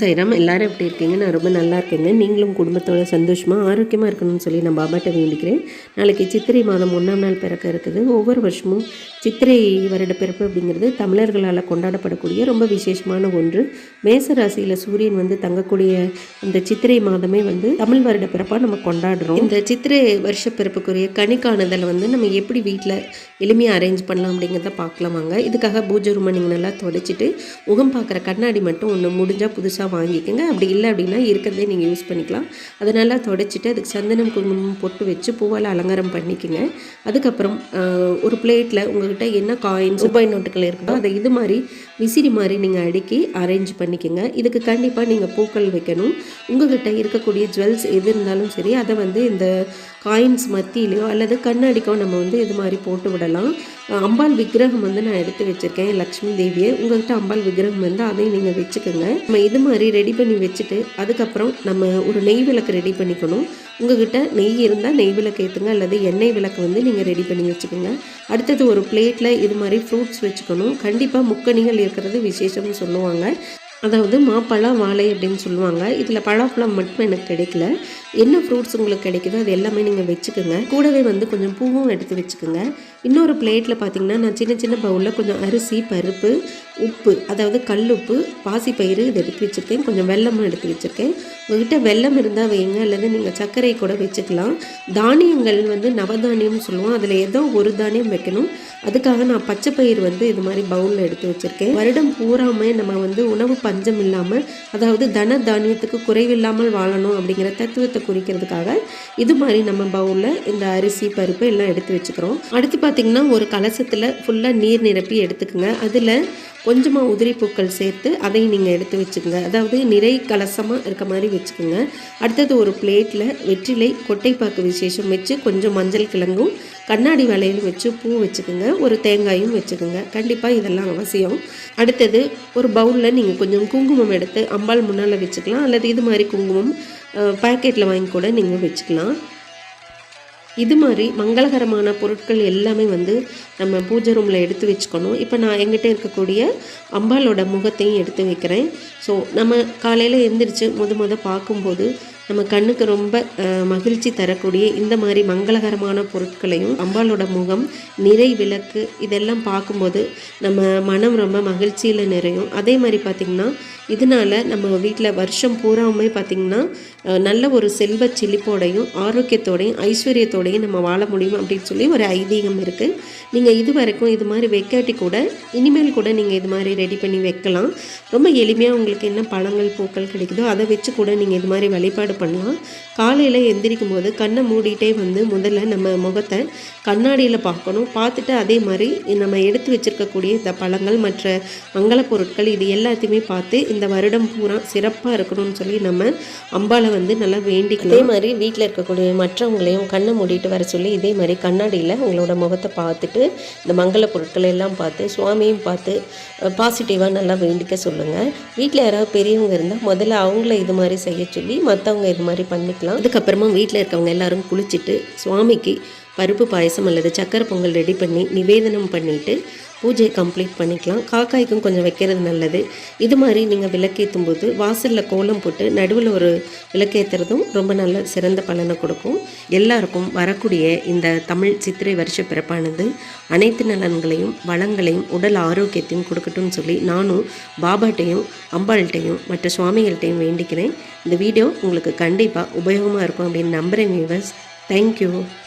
சைராம் எல்லாரும் எப்படி இருக்கீங்க? நான் ரொம்ப நல்லா இருக்கேங்க. நீங்களும் குடும்பத்தோட சந்தோஷமாக ஆரோக்கியமாக இருக்கணும்னு சொல்லி நான் பாபாட்ட வேண்டிக்கிறேன். நாளைக்கு சித்திரை மாதம் ஒன்றாம் நாள் பிறக்க இருக்குது. ஒவ்வொரு வருஷமும் சித்திரை வருட பிறப்பு அப்படிங்கிறது தமிழர்களால் கொண்டாடப்படக்கூடிய ரொம்ப விசேஷமான ஒன்று. மேச ராசியில் சூரியன் வந்து தங்கக்கூடிய இந்த சித்திரை மாதமே வந்து தமிழ் வருட பிறப்பாக நம்ம கொண்டாடுறோம். இந்த சித்திரை வருஷ பிறப்புக்குரிய கனி வந்து நம்ம எப்படி வீட்டில் எளிமையாக அரேஞ்ச் பண்ணலாம் அப்படிங்கிறத பார்க்கலாம் வாங்க இதுக்காக பூஜை ரூமை நீங்கள் நல்லா தொடச்சிட்டு முகம் பார்க்குற கண்ணாடி மட்டும் ஒன்று முடிஞ்சால் புதுசாக வாங்கிக்கோங்க. அப்படி இல்லை அப்படின்னா இருக்கிறதே நீங்கள் யூஸ் பண்ணிக்கலாம். அதை நல்லா தொடச்சிட்டு அதுக்கு சந்தனம் குங்குமம் பொட்டு வச்சு பூவால் அலங்காரம் பண்ணிக்கோங்க. அதுக்கப்புறம் ஒரு பிளேட்டில் உங்ககிட்ட என்ன காயின்ஸ் ரூபாய் நோட்டுகள் இருக்குதோ? அதை இது மாதிரி விசிறி மாதிரி நீங்கள் அடுக்கி அரேஞ்ச் பண்ணிக்கோங்க. இதுக்கு கண்டிப்பாக நீங்கள் பூக்கள் வைக்கணும். உங்ககிட்ட இருக்கக்கூடிய ஜுவல்ஸ் எது இருந்தாலும் சரி அதை வந்து இந்த காயின்ஸ் மத்தியிலையோ அல்லது கண்ணாடிக்கோ நம்ம வந்து இது மாதிரி போட்டு விடலாம். அம்பாள் விக்கிரகம் வந்து நான் எடுத்து வச்சுருக்கேன் லக்ஷ்மி தேவியை. உங்கள்கிட்ட அம்பாள் விக்கிரகம் வந்து அதையும் நீங்கள் வச்சுக்கோங்க. நம்ம இது மாதிரி ரெடி பண்ணி வச்சுட்டு அதுக்கப்புறம் நம்ம ஒரு நெய் விளக்கு ரெடி பண்ணிக்கணும். உங்ககிட்ட நெய் இருந்தால் நெய் விளக்கு ஏற்றுங்க அல்லது எண்ணெய் விளக்கு வந்து நீங்கள் ரெடி பண்ணி வச்சுக்கோங்க. அடுத்தது ஒரு பிளேட்டில் இது மாதிரி ஃப்ரூட்ஸ் வச்சுக்கணும். கண்டிப்பாக முக்கணிகள் இருக்கிறது விசேஷம்னு சொல்லுவாங்க. அதாவது மாப்பழம் வாழை அப்படின்னு சொல்லுவாங்க. இதில் பழாப்பழம் மட்டும் எனக்கு கிடைக்கல. என்ன ஃப்ரூட்ஸ் உங்களுக்கு கிடைக்குதோ அது எல்லாமே நீங்கள் வச்சுக்கோங்க. கூடவே வந்து கொஞ்சம் பூவும் எடுத்து வச்சுக்கோங்க. இன்னொரு பிளேட்டில் பார்த்திங்கன்னா நான் சின்ன சின்ன பவுலில் கொஞ்சம் அரிசி பருப்பு உப்பு அதாவது கல்லுப்பு பாசிப்பயிறு இது எடுத்து வச்சுருக்கேன். கொஞ்சம் வெல்லமும் எடுத்து வச்சுருக்கேன். உங்கள்கிட்ட வெல்லம் இருந்தால் வைங்க அல்லது நீங்கள் சர்க்கரை கூட வச்சுக்கலாம். தானியங்கள் வந்து நவதானியம்னு சொல்லுவோம். அதில் ஏதோ ஒரு தானியம் வைக்கணும். அதுக்காக நான் பச்சை பயிர் வந்து இது மாதிரி பவுலில் எடுத்து வச்சுருக்கேன். வருடம் பூராமே நம்ம வந்து உணவு பஞ்சம் இல்லாமல் அதாவது தன தானியத்துக்கு குறைவில்லாமல் வாழணும் அப்படிங்கிற தத்துவத்தை குறிக்கிறதுக்காக இது மாதிரி நம்ம பவுலில் இந்த அரிசி பருப்பு எல்லாம் எடுத்து வச்சுக்கிறோம். அடுத்து பார்த்திங்கன்னா ஒரு கலசத்தில் ஃபுல்லாக நீர் நிரப்பி எடுத்துக்கோங்க. அதில் கொஞ்சமாக உதிரி பூக்கள் சேர்த்து அதையும் நீங்கள் எடுத்து வச்சுக்கோங்க. அதாவது நிறை கலசமாக இருக்க மாதிரி வச்சுக்கோங்க. அடுத்தது ஒரு பிளேட்டில் வெற்றிலை கொட்டைப்பாக்கு விசேஷம் வச்சு கொஞ்சம் மஞ்சள் கிழங்கும் கண்ணாடி வளையலும் வச்சு பூ வச்சுக்கோங்க. ஒரு தேங்காயும் வச்சுக்கோங்க. கண்டிப்பாக இதெல்லாம் அவசியம். அடுத்தது ஒரு பவுலில் நீங்கள் கொஞ்சம் குங்குமம் எடுத்து அம்பாள் முன்னால் வச்சுக்கலாம். அல்லது இது மாதிரி குங்குமம் பேக்கெட்டில் வாங்கி கூட நீங்கள் வச்சுக்கலாம். இது மாதிரி மங்களகரமான பொருட்கள் எல்லாமே வந்து நம்ம பூஜை ரூமில் எடுத்து வச்சுக்கணும். இப்போ நான் எங்கிட்ட இருக்கக்கூடிய அம்பாளோட முகத்தையும் எடுத்து வைக்கிறேன். ஸோ நம்ம காலையில் எந்திரிச்சு முத முத பார்க்கும்போது நம்ம கண்ணுக்கு ரொம்ப மகிழ்ச்சி தரக்கூடிய இந்த மாதிரி மங்களகரமான பொருட்களையும் அம்பாளோட முகம் நிறை விளக்கு இதெல்லாம் பார்க்கும்போது நம்ம மனம் ரொம்ப மகிழ்ச்சியில் நிறையும். அதே மாதிரி பார்த்திங்கன்னா இதனால நம்ம வீட்டில் வருஷம் பூராவுமே பார்த்திங்கன்னா நல்ல ஒரு செல்வ செழிப்போடையும் ஆரோக்கியத்தோடையும் ஐஸ்வர்யத்தோடையும் நம்ம வாழ முடியும் அப்படின்னு சொல்லி ஒரு ஐதீகம் இருக்குது நீங்கள் இது வரைக்கும் இது மாதிரி வைக்காட்டி கூட இனிமேல் கூட நீங்கள் இது மாதிரி ரெடி பண்ணி வைக்கலாம். ரொம்ப எளிமையாக உங்களுக்கு என்ன பழங்கள் பூக்கள் கிடைக்குதோ அதை வச்சு கூட நீங்கள் இது மாதிரி வழிபாடு பண்ணலாம் காலையில் எந்திரிக்கும் போது கண்ணை மூடிட்டே வந்து முதல்ல நம்ம முகத்தை கண்ணாடியில் பார்க்கணும். பார்த்துட்டு அதே மாதிரி நம்ம எடுத்து வச்சிருக்கக்கூடிய இந்த பழங்கள் மற்ற மங்கள பொருட்கள் இது எல்லாத்தையுமே பார்த்து இந்த வருடம் பூரா சிறப்பாக இருக்கணும்னு சொல்லி நம்ம அம்பாளை வந்து நல்லா வேண்டிக்கலாம் இதே மாதிரி வீட்டில் இருக்கக்கூடிய மற்றவங்களையும் கண்ணை மூடிட்டு வர சொல்லி இதே மாதிரி கண்ணாடியில் உங்களோட முகத்தை பார்த்துட்டு இந்த மங்கள பொருட்களை எல்லாம் பார்த்து சுவாமியும் பார்த்து பாசிட்டிவாக நல்லா வேண்டிக்க சொல்லுங்கள் வீட்டில் யாராவது பெரியவங்க இருந்தால் முதல்ல அவங்கள இது மாதிரி செய்ய சொல்லி மற்றவங்க இது மாதிரி பண்ணிக்கலாம். அதுக்கப்புறமா வீட்டில் இருக்கவங்க எல்லாரும் குளிச்சுட்டு சுவாமிக்கு பருப்பு பாயசம் அல்லது சக்கரை பொங்கல் ரெடி பண்ணி நிவேதனம் பண்ணிவிட்டு பூஜையை கம்ப்ளீட் பண்ணிக்கலாம். காக்காய்க்கும் கொஞ்சம் வைக்கிறது நல்லது. இது மாதிரி நீங்கள் விளக்கேற்றும் போது வாசலில் கோலம் போட்டு நடுவில் ஒரு விளக்கேற்றுறதும் ரொம்ப நல்ல சிறந்த பலனை கொடுக்கும். எல்லாருக்கும் வரக்கூடிய இந்த தமிழ் சித்திரை வருஷ பிறப்பானது அனைத்து நலன்களையும் வளங்களையும் உடல் ஆரோக்கியத்தையும் கொடுக்கட்டும்னு சொல்லி நானும் பாபாட்டையும் அம்பாள்கிட்டையும் மற்ற சுவாமிகள்கிட்டையும் வேண்டிக்கிறேன். இந்த வீடியோ உங்களுக்கு கண்டிப்பாக உபயோகமாக இருக்கும் அப்படின்னு நம்புகிறேன் வியூவர்ஸ் தேங்க்யூ